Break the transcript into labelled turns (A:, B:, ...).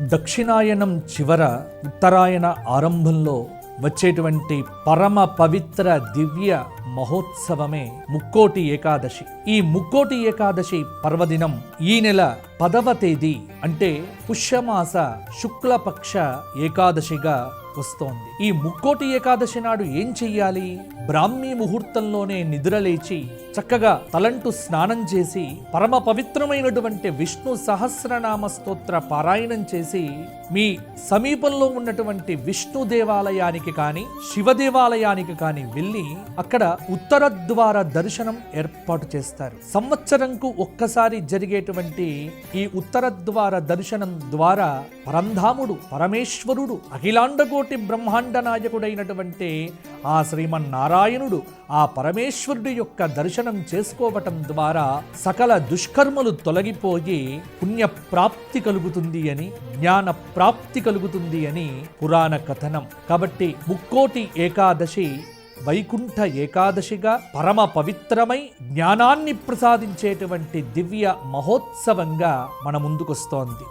A: దక్షిణాయనం చివర ఉత్తరాయణ ఆరంభంలో వచ్చేటువంటి పరమ పవిత్ర దివ్య మహోత్సవమే ముక్కోటి ఏకాదశి. ఈ ముక్కోటి ఏకాదశి పర్వదినం ఈ నెల పదవ తేదీ అంటే పుష్యమాస శుక్లపక్ష ఏకాదశిగా వస్తోంది. ఈ ముక్కోటి ఏకాదశి నాడు ఏం చెయ్యాలి? బ్రాహ్మీ ముహూర్తంలోనే నిద్రలేచి చక్కగా తలంటు స్నానం చేసి పరమ పవిత్రమైనటువంటి విష్ణు సహస్రనామ స్తోత్ర పారాయణం చేసి మీ సమీపంలో ఉన్నటువంటి విష్ణు దేవాలయానికి కానీ శివ దేవాలయానికి కానీ వెళ్ళి అక్కడ ఉత్తర ద్వార దర్శనం ఏర్పాటు చేస్తారు. సంవత్సరంకు ఒక్కసారి జరిగేటువంటి ఈ ఉత్తర ద్వార దర్శనం ద్వారా పరంధాముడు పరమేశ్వరుడు అఖిలాండకోటి బ్రహ్మాండ నాయకుడైనటువంటి ఆ శ్రీమన్నారాయణుడు ఆ పరమేశ్వరుడి యొక్క దర్శనం చేసుకోవటం ద్వారా సకల దుష్కర్మలు తొలగిపోయి పుణ్యప్రాప్తి కలుగుతుంది అని జ్ఞాన ప్రాప్తి కలుగుతుంది అని పురాణ కథనం. కాబట్టి ముక్కోటి ఏకాదశి వైకుంఠ ఏకాదశిగా పరమ పవిత్రమై జ్ఞానాన్ని ప్రసాదించేటువంటి దివ్య మహోత్సవంగా మన ముందుకొస్తోంది.